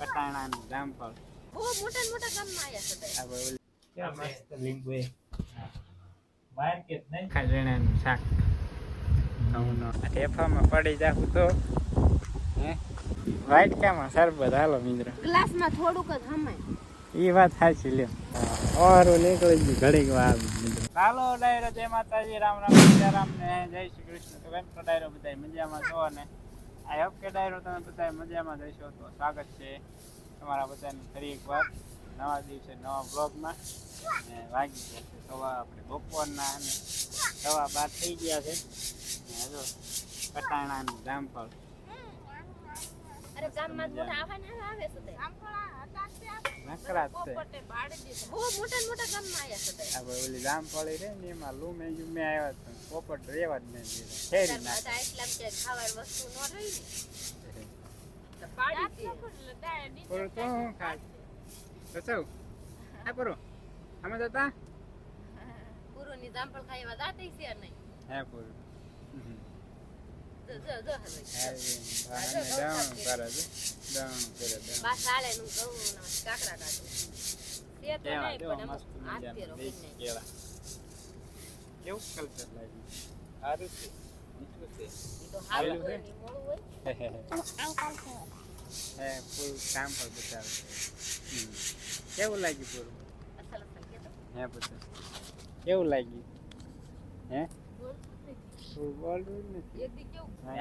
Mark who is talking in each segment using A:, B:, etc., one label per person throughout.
A: કટાણા ને જામફળ
B: બહુ મોટા મોટા ગામમાં આયા છે
C: લીંબુ માર્કેટ નહીં
A: ખાજણાનું શાક. ઠેફામાં પડી જાવું તો. હે? વાઈટ કામાં શરબત. હાલો મિત્ર.
B: ગ્લાસમાં થોડુંક જ હમાય
A: એ વાત સાચી લ્યો. ઓરું નીકળી ગયું ઘડીક વાર ચાલો ડાયરો. જય માતાજી. રામ રામ રામ ને જય શ્રી કૃષ્ણ. તો કેમ ડાયરો? બધા મજામાં છો ને? આઈ હોપ કે ડાયરો તમે બધા મજામાં જશો તો સ્વાગત છે તમારા બધાને ફરી એકવાર નવા દિવસે નવા બ્લોગમાં અને વાગી ગયા છે સવા આપણે બપોરના અને સવા બાર થઈ ગયા છે. હજુ જો કટાણા જામફળ
B: અરે ગામમાં મોટા આવા ને આવે છે તે.
A: નકરા છે
B: બહુ મોટા મોટા ગામમાં આયા છે તે.
A: ઓલી જામફળી રહે ને એમાં લૂમે યુમે આવ્યા છે પોપટ રેવા જ નહીં દીધા
B: બધા
A: નાખે
B: એટલા કે ખાવાની વસ્તુ ન રહી ને તો પાડી દે.
A: પૂરું તો હું ખાય તો હા પૂરું આમાં જતા
B: જામફળ ખાઈ નહીં.
A: પૂરું છે
B: ને કાકરા કાઢું. તે તો
A: કેવા
B: નહીં,
A: જો
B: પણ
A: મસ્ત
B: અમુક હાથ
A: મજાના
B: ફેરો
A: દેશી
B: કરીને.
A: કેળા કેવું કલ્ચર લાગ્યું
C: સારું છે?
B: ને હોય.
A: હે પૂરું કામ પર બતાવે હમ. કેવું લાગ્યું પૂરું. હે પૂછે કેવું લાગ્યું હે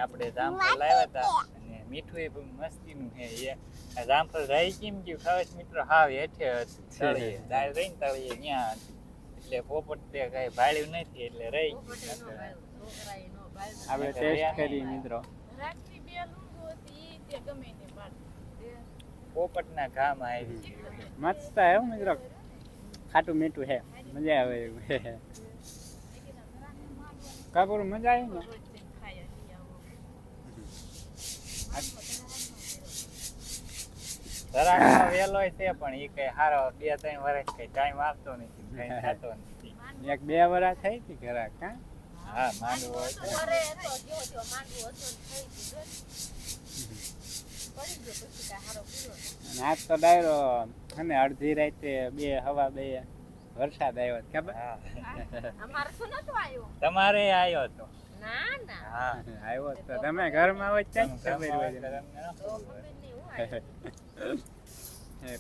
C: આપણે જામફળ લાવ્યા હતા અને મીઠું એ બહુ મસ્તીનું હે જામફળ રહી કેમ ગયું ખાવે મિત્રો હાવ હેઠે હતું તળિયે દાળ રહી ને તળિયે ત્યાં. એટલે પોપટ તે કઈ ભાળ્યું નથી એટલે રહી
B: પોપટે નો
C: ગયું
B: ભાળ્યો, છોકરાએ નો ભાળ્યો.
A: આપણે ટેસ્ટ કરી મિત્રો.
C: પોપટના ઘામાં આવી.
A: મસ્ત હે મિત્રો. ખાટું મીઠું હે મજા આવે એવું. હે. મજા આવી ને?
C: જરાક વેલો છે પણ એ કઈ હારો બે ત્રણ વર્ષ કઈ ટાઈમ આપતો નથી કઈ થતો નથી.
A: એક બે વરા થઈ હતી ઘરાક હા?
C: હા માંડવો
A: આજ તો ડાયરો અને અડધી રાતે બે હવા બે. વરસાદ આવ્યો હતો, ખબર?
C: હા.
B: અમારે તો નતો આવ્યો?
C: તમારે આવ્યો હતો.
B: ના ના.
C: હા.
A: આવ્યો તો. તમે ઘરમાં હોય
C: છે
A: ખબર હોય.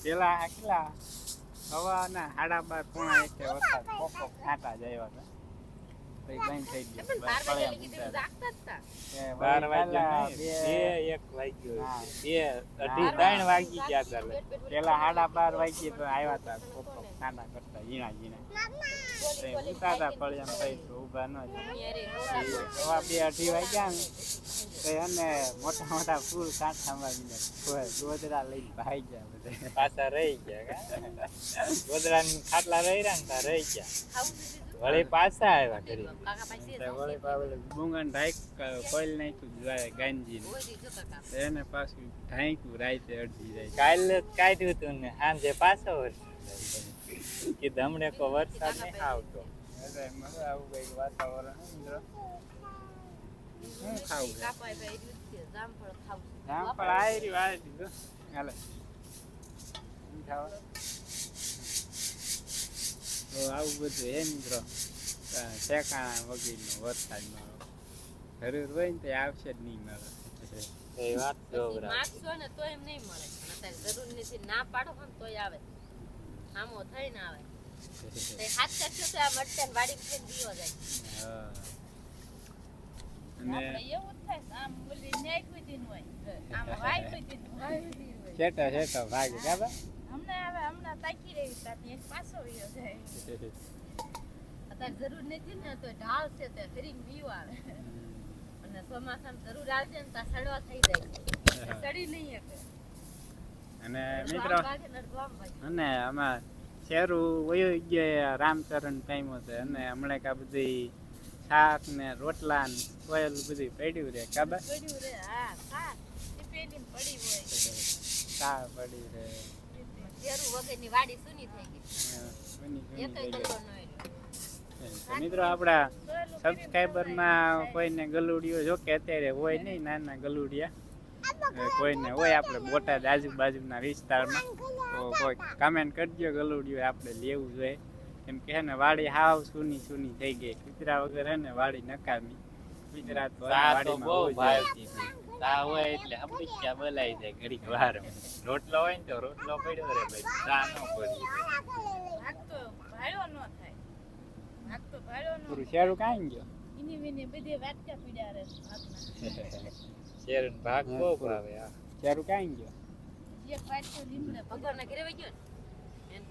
A: પેલા આ કેટલા હવાના સાડા બાર પોણા એક વરસાદ કોકો ખાટા જ આવ્યા હતા. પછી બંધ થઈ ગયો.
B: પણ બાર વાગે
C: વાગ્યા
A: પેલા બે
C: બે એક વાગ્યો. બે અઢી ત્રણ વાગી ગયા હતા.
A: પેલા સાડા બાર વાગ્યે તો આવ્યા હતા છાંટા કરતા ઝીણા ઝીણા. ઉતારતા
B: ખાઈ
A: ફળિયામાં થઈ તો ઊભા ન સવા બે અઢી વાગ્યા ને તો એને મોટા મોટા ફૂલ કાંઠામાં ગોદડા લઈને ભાઈ ગયા બધા.
C: પાછા રહી ગયા કા? ગોદડાની ખાટલા રહી રહ્યા ને ત્યાં રહી ગયા. વળી પાછા આવ્યા ઘરે.
B: કાકા પાસે
A: તો વળી પાછું બુંગન ઢાઈક કોઈલ નાખ્યું તો એને પાછું ઢાંક્યું રાતે અડધી જાય
C: કાલે જ કાઢ્યું હતું ને સાંજે પાછો વરસાદ કે હમણે કો વરસાદ નહીં આવતો.
A: આવું કંઈક વાતાવરણ મિત્રો. શું ખાવું
B: જામફળ
A: રહ્યું દીધું હાલે. તો આવું બધું હે મિત્રો. ઠેકાણા વગીરનો વરસાદમાં જરૂર હોય ને તો આવશે જ નહીં મળે
C: એ વાત
B: માગશો ને તો એમ નહીં મળે. જરૂર નથી. ના પાડો ને તોય આવે. આમો ના આવે. તે હાથ કરશો તો આ મરચાં વાડી થઈને દીવો જાય.
A: અને
B: એવું થાય આમ બોલી ન્યાય કુદીન હોય. આમ વાય કુદીન હોય.
A: શેઠો શેઠો ભાગે ખબર
B: હમણાં આવે હમણાં તાકી રહી તાતી પાછો વિયો જાય. અત્યારે જરૂર નથી ને તો ઢાળ છે તે ફરી બીવ આવે. અને ચોમાસામાં જરૂર આવશે ને ત્યાં સડવા થઈ જાય. સડી નહીં શકે.
A: અને મિત્રો. અને આમાં શેરું વયું ગયા રામચરણ ટાઈમ હતો અને હમણાં કા બધી શાક ને રોટલા ને કોયલ બધું પડ્યું રે ખબર
B: પડ્યું રે હા હા એ પેલી પડી હોય.
A: ચા પડી રે.
B: શેરું વગરની વાડી સૂની થઈ ગઈ.
A: હા, બની ઘણી
B: એકય
A: પડી.
B: ગલ્લો ન રહ્યો.
A: તો મિત્રો આપણા સબસ્ક્રાઈબરમાં કોઈને ગલુડિયો જો કે અત્યારે હોય નહીં નાના ગલુડિયા. કોઈને હોય આપણે બોટાદ આજુબાજુના વિસ્તારમાં. તો કોઈ કમેન્ટ કરજો ગલુડિયું આપણે લેવું જોઈએ. એમ કે ને વાડી હાવ સુની સુની થઈ ગઈ. કૂતરા વગર ને વાડી નકામી. કૂતરા તો વાડીમાં
C: બહુ ભાવતી હતી. તા હોય. એટલે હંમેશા બોલાઈ જાય ઘડીક વાર. રોટલો હોય ને તો રોટલો પડ્યો રે ભાઈ. તા નો પડી
B: ભાગ તો ભાડ્યો ન થાય. ભાગ તો ભાડ્યો ન
A: પૂરું શેરું કાંઈ ગયો?
B: ઇની વિની બધી વાટકા પીડ્યા રે ભાગના.
C: શેર ભાગ બહુ ભાવે આ
A: શેરું કાંઈ ગયો.
B: જે પાછો લીમડે ભગવાનના ઘરે વઈ ગયો ને. એમ.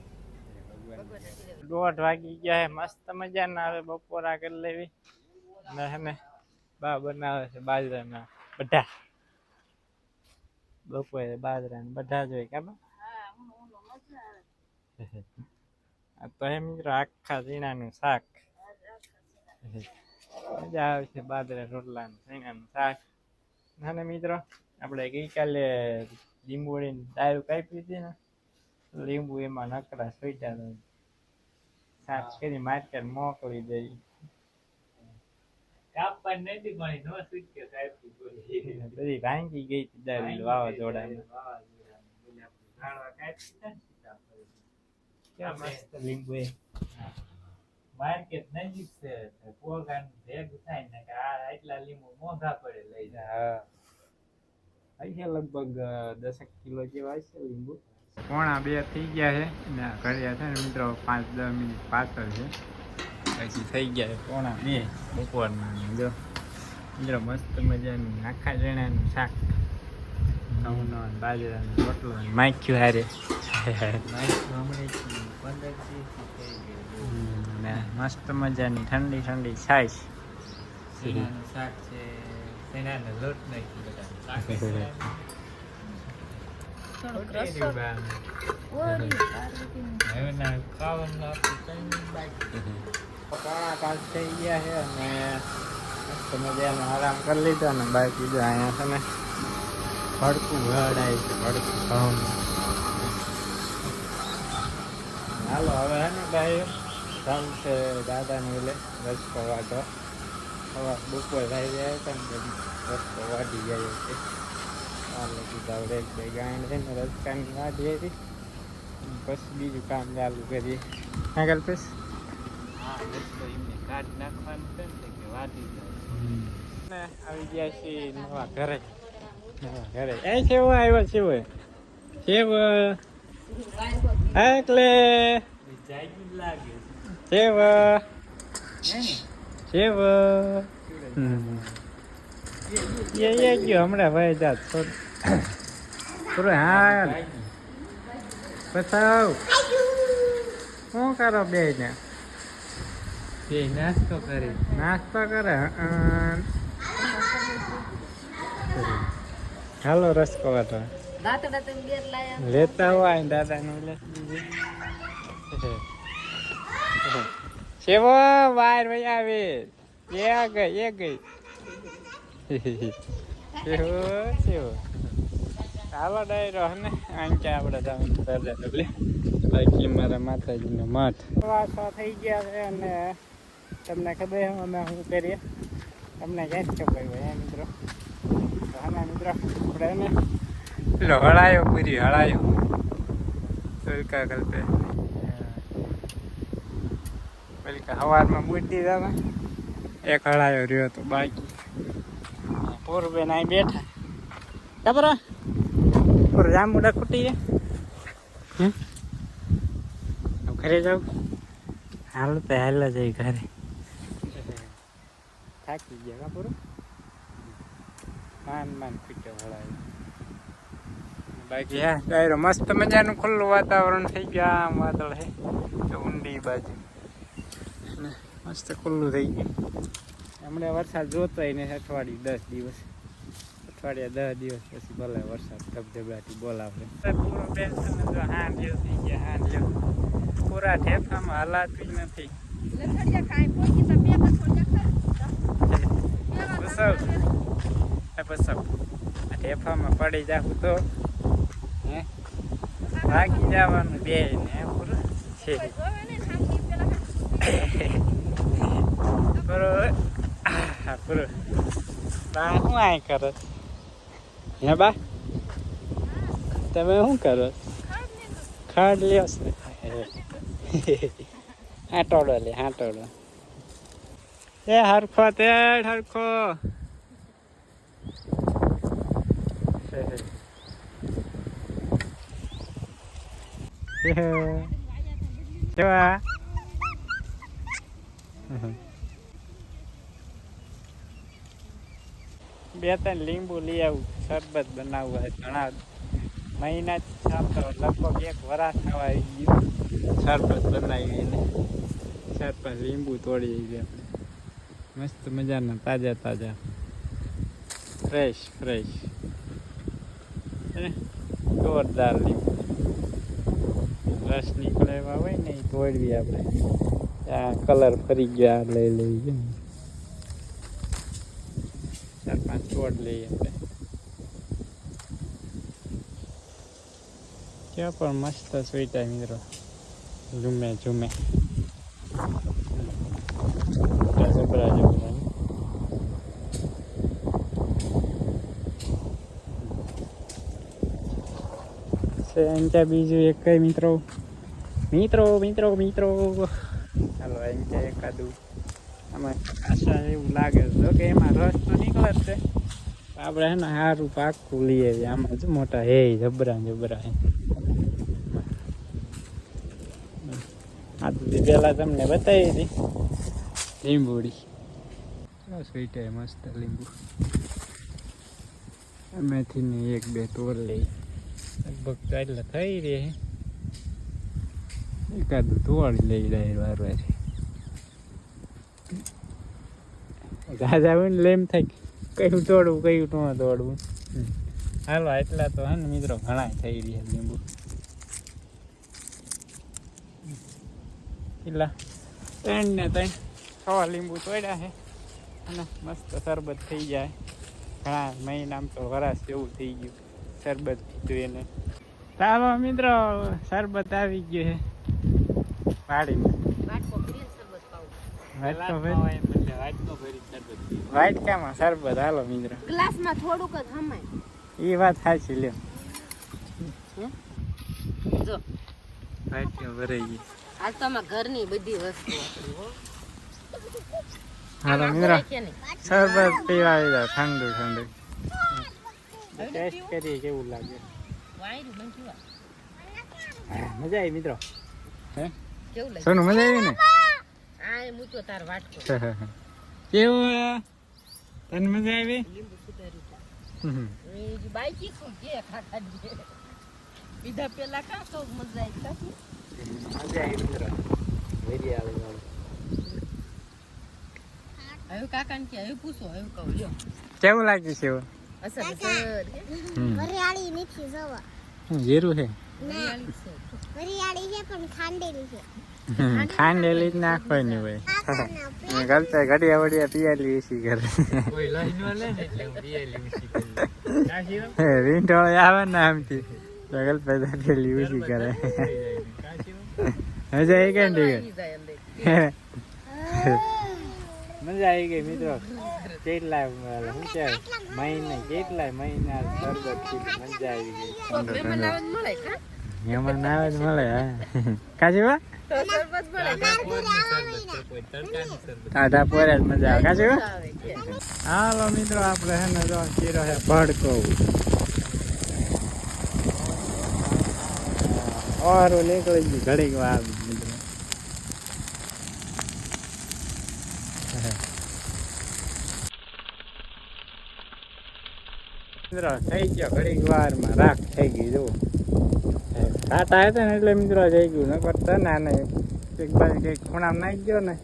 C: દોઢ વાગી ગયા હે મસ્ત મજાના. આવે બપોરા કરી લેવી. ને હે ને બા બનાવે છે બાજરાના બધા. બપોરે બાજરાના બધા જ હોય કાં
B: મજા
C: આ તો હે મિત્રો આખા ઝીણાનું શાક. મજા આવે છે બાદરા રોટલાનું ઝીણાનું શાક. ના ને મિત્રો આપણે ગઈકાલે લીંબોળીની દારૂ કાપી હતી ને લીંબુ એમાં નકરા સોઈટા સાફ કરી માર્કેટ મોકલી દઈ. કાપવા નથી પણ નો સુટ્યો કાપી બધી ભાંગી ગઈ હતી દારૂ વાવાઝોડામાં. ક્યાં લીંબુ એ. માર્કેટ નજીક છે પોગાન ભેગ થાય ને કે આ એટલા લીંબુ મોંઘા પડે લઈ જાય હા. લગભગ દસેક કિલો જેવા છે લીંબુ.
A: પોણા બે થઈ ગયા છે ને ઘડિયા છે ને મિત્રો પાંચ દસ મિનિટ પાછળ છે. પછી થઈ ગયા છે પોણા બે બપોરના જો. મિત્રો મસ્ત મજાનું આખા જણાનું શાક. ઘઉંનો બાજરાનો રોટલો માખ્યું હારે.
C: પંદર દિવસ થઈ ગયું.
A: ને મસ્ત મજાની ઠંડી ઠંડી છાશ
C: શેણાનું શાક છે લોટ
A: થઈ ગયા છે અને મસ્ત મજાનો આરામ કરી લીધો ને બાકી જો અહીંયા તમે ભડકું આવી છે ભડકું ઘઉં હાલો હવે હે ને ભાઈ ચાલ છે દાદાને ઓલે રસ્તો વાટો હવા બપોર થઈ જાય પછી રસ્તો વાટી જાય છે. ચાલો કીધા એક બે ગાયણ છે ને રસ્તાની વાટી હતી પછી બીજું કામ ચાલુ કરીએ. હા કલ્પેશ?
C: હા રસ્તો એમને કાઢી નાખવાનું છે ને કે વાટી જાય.
A: ને આવી ગયા છીએ નવા ઘરે. નવા ઘરે. એ સેવ આવ્યો સેવ સેવ એટલે
C: જાગી જ લાગે.
A: સેવ સેવ એ એ ગયો હમણાં ભાઈ જાત. થોડું. હા પસાવ શું કરો બે ને
C: તે નાસ્તો કરે.
A: નાસ્તો કરે. હાલો રસકો વાટો. લેતા હોય દાદાનું લે સેવો વાર ભાઈ આવે એ ગઈ એ ગઈ સેવો સેવો ચાલો ડાયરો હને આંકે આપણે જવાનું દાદા તો લે બાકી મારા માતાજીનો મઠ. વાસા થઈ ગયા છે અને તમને ખબર અમે શું કરીએ? તમને ક્યાં ખબર હોય મિત્રો? હા મિત્રો આપણે એને પેલો હળાયો પૂરી હળાયો. ઉલ્કા કલ્પે ઉલ્કા સવારમાં બુદ્ધિ તમે એક હળાયો રહ્યો તો બાકી. પૂર્વે ના બેઠા. ખબર પૂર? જામુડા ખૂટી હે? ઘરે જાઉં હાલ તો હાલ જઈ ઘરે. થાકી ગયા કા પૂરું? માન માન પીટો હળાયો. બાકી હા ડાયરો મસ્ત મજાનું ખુલ્લું વાતાવરણ થઈ ગયું. આમ વાદળ હે. ઊંડી બાજુ. મસ્ત ખુલ્લું થઈ ગયું. હમણાં વરસાદ જોતોય ને અઠવાડિયું દસ દિવસ. અઠવાડિયા દસ દિવસ પછી ભલે વરસાદ ધબધબાટી બોલાવે પૂરો બેસન જો હાંડિયો થઈ ગયા હાંડિયો પૂરા ઠેફામાં હલાતું જ નથી ઠેફામાં પડી જાવું તો. હે? ભાગી જવાનું બે ને હે પૂરું છે પૂરો બા શું આય કરે હે બા તમે શું કરો ખાડ લ્યો હાટોડો લે હાટોડો એ હરખો તે હરખો કેવા બે ત્રણ લીંબુ લઈ આવું, શરબત બનાવવું હોય, ઘણા મહિના આમ લગભગ એક વરાસ થવા આવી ગયું. શરબત બનાવીને શરબત લીંબુ તોડી આવી આપણે. મસ્ત મજાના, તાજા તાજા. Fresh fresh. જોરદાર લીંબુ. રસ નીકળે એવા હોય ને તોડવી આપણે. આ કલર ફરી ગયા લઈ લઈ ગયા. ચાર પાંચ છોડ લઈએ પણ મસ્ત સ્વીટા મિત્રો. ઝુમે ઝુમે. બીજું એક મિત્રો? મિત્રો મિત્રો મિત્રો. ચાલો, એમ કે એકાદું. આમાં આશા એવું લાગે છે. કે એમાં રસ તો નીકળે જ છે. આપણે એને સારું પાકું લઈએ આમાં જ મોટા હે, જબરા જબરા આ પેલા તમને બતાવી હતી. લીંબુડી. સ્વીટ મસ્ત લીંબુ. અમેથી ને એક બે તોડ લઈ. લગભગ તો એટલે થઈ રહે એકાદું તોડી લઈ જાય વાર વાર હોય ને લેમ થાય. કયું તોડવું, કયું ન તોડવું. હાલો એટલા તો હે ને મિત્રો ઘણા થઈ રહ્યા લીંબુ. કેટલા? ત્રણ ને ત્રણ. છ લીંબુ તોડ્યા છે. અને મસ્ત શરબત થઈ જાય. ઘણા મહિના આમ તો વરાશ જેવું થઈ ગયું. શરબત પીધું એને. ચાલો મિત્રો, શરબત આવી ગયું છે. પાડીને
B: વાટકો ભરીને શરબત પાવું
A: વાટકો ભરી વાટકામાં શરબત હાલો મિત્રો.
B: ગ્લાસમાં થોડુંક જ હમાય.
A: એ વાત સાચી લ્યો.
B: જો.
A: વાટકા ભરાઈ ગઈ.
B: આજ તો અમારા ઘરની બધી વસ્તુ
A: હાલો મિત્રો.
B: ખોરાક
A: પીવા આવી જાવ ઠંડુ ઠંડુ. ટેસ્ટ કરીએ કેવું લાગે.
B: વાયરું મને કેવા?
A: મજા આવી મિત્રો. હે
B: કેવું લાગે
A: સોનું મજા આવી ને?
B: આ એ મૂક્યો તાર વાટકો.
A: કેવું તને મજા આવી?
B: લીંબુ સુધાર્યું છે.
A: હમ.
B: એ જે બાઈકી શું કે ખાતા દે બીજા પેલા કા તો મજા આવી?
A: મજા આવી મિત્રો વેરી આવે વાળું
B: હવે કાકાને કે હવે પૂછો આવ્યું કહું. લ્યો.
A: કેવું લાગ્યું છે એવું?
B: અસર અસર.
D: વરિયાળી નથી જવા.
A: જીરું છે.
B: હરિયાળી છે.
D: વરિયાળી છે પણ ખાંડેલી છે.
A: હમ, ખાંડેલી જ નાખવાની હોય. ગલતા ઘડિયા વડિયા પિયાલી એસી કરે? રીંઢોળ આવે ને આમથી. તો ગલતા પેલી ઉસી કરે. મજા આવી ગઈ ને. મજા આવી ગઈ મિત્રો. કેટલા શું મહિને કેટલાય મહિના સરબત મજા આવી ગઈ.
B: મહેમાન આવે
A: જ મળે હા કાજી વા
B: તો શરબત મળે કાં?
C: પોરની શરબત છે, કોઈ તડકાની શરબત.
A: ટાઢા પોરે જ મજા આવે કાજી વા
B: આવે કે.
A: હાલો મિત્રો આપણે હે ને જો ચીરો હે ભડકો ઓરું નીકળી ગયું ઘડીક વાર મિત્રો થઈ ગયો ઘડીક વારમાં રાખ થઈ ગઈ જો કાંટા હતા ને એટલે મિત્રો જઈ ગયું. ન કરતા ને નહીં એક બાજુ કંઈક ખૂણામાં નાખી ગયો ને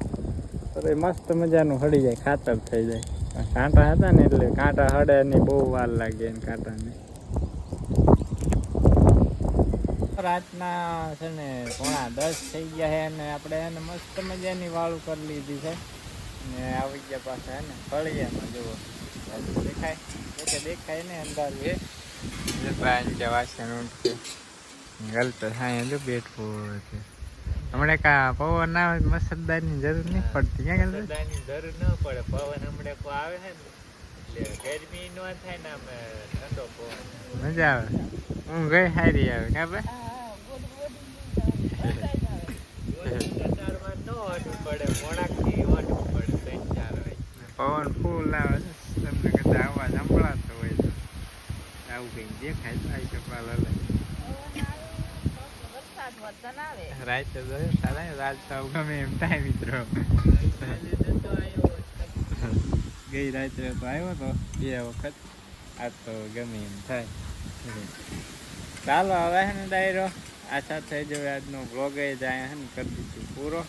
A: તો એ મસ્ત મજાનું હળી જાય ખાતર થઈ જાય. કાંટા હતા ને એટલે કાંટા હળે ને બહુ વાર લાગે એને કાંટાને. રાતના છે ને પોણા દસ થઈ ગયા છે અને આપણે એને મસ્ત મજાની વાળું કરી લીધી છે. ને આવી ગયા પાછા ને ફળિયામાં જુઓ. દેખાય? દેખાય ને અંદાજ. એ વાસણ ઉઠશે ગલતો હા જો બેઠવું છે. હમણાં કા પવન આવે મસરદારની જરૂર નહીં પડતી ક્યાં ગલતો
C: સરદારની જરૂર ન પડે પવન હમણાં કો આવે છે ને? એટલે ગરમી નો થાય ને આમ ઠંડો પવન.
A: મજા આવે. હું ગઈ સારી આવે કા ભાઈ? પવન ફૂલ આવે છે તમને કદાચ અવાજ સંભળાતો હોય તો. આવું કંઈક દેખાય તો આવી કપાલ અલગ
B: વરસાદ વતન આવે
A: રાતે તો સારા રાત તો ગમે એમ થાય મિત્રો. ગઈ રાત્રે તો આવ્યો તો બે વખત. આજ તો ગમે એમ થાય. ચાલો, હવે હે ને ડાયરો આશા થઈ જવે આજનો બ્લોગ એ જાય હે ને, કરી દીધું પૂરો.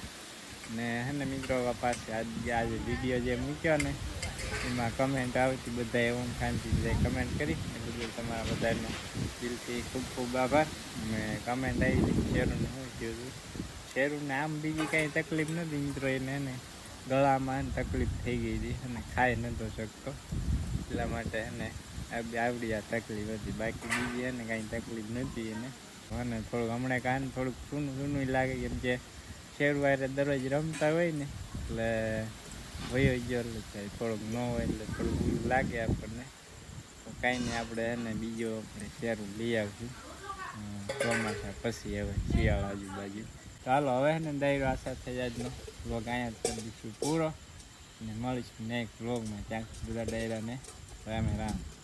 A: ને હે ને મિત્રો પાસે આજે આજે વીડિયો જે મૂક્યો ને, એમાં કમેન્ટ આવતી બધા એવું શાંતિ કમેન્ટ કરી. એ બદલ તમારા બધાનો દિલથી ખૂબ ખૂબ આભાર. મેં કમેન્ટ આવી શેરુને શું થયું હતું શેરુને આમ બીજી કાંઈ તકલીફ નથી મિત્રો, એને ને ગળામાં તકલીફ થઈ ગઈ હતી અને ખાઈ નહોતો શકતો. એટલા માટે એને આવડી આ તકલીફ હતી. બાકી બીજી એને કાંઈ તકલીફ નથી એને. અને થોડુંક હમણાં કાન થોડુંક સૂનું સૂનું લાગે કેમ કે શેરવારે દરરોજ રમતા હોય ને, એટલે વયો ગયો એટલે થાય થોડુંક ન હોય એટલે થોડુંક એવું લાગે આપણને. તો કાંઈ નહીં, આપણે એને બીજો આપણે શેરું લઈ આવશું. ચોમાસા પછી હવે શિયાળા આજુબાજુ. ચાલો હવે ને ડાયરો આશા થઈ આજનો. વ્લોગ અહીંયા કરી દઈશું પૂરો. અને મળીશું નેક્સ્ટ વ્લોગમાં ત્યાં બધા ડાયરાને રામે રામ.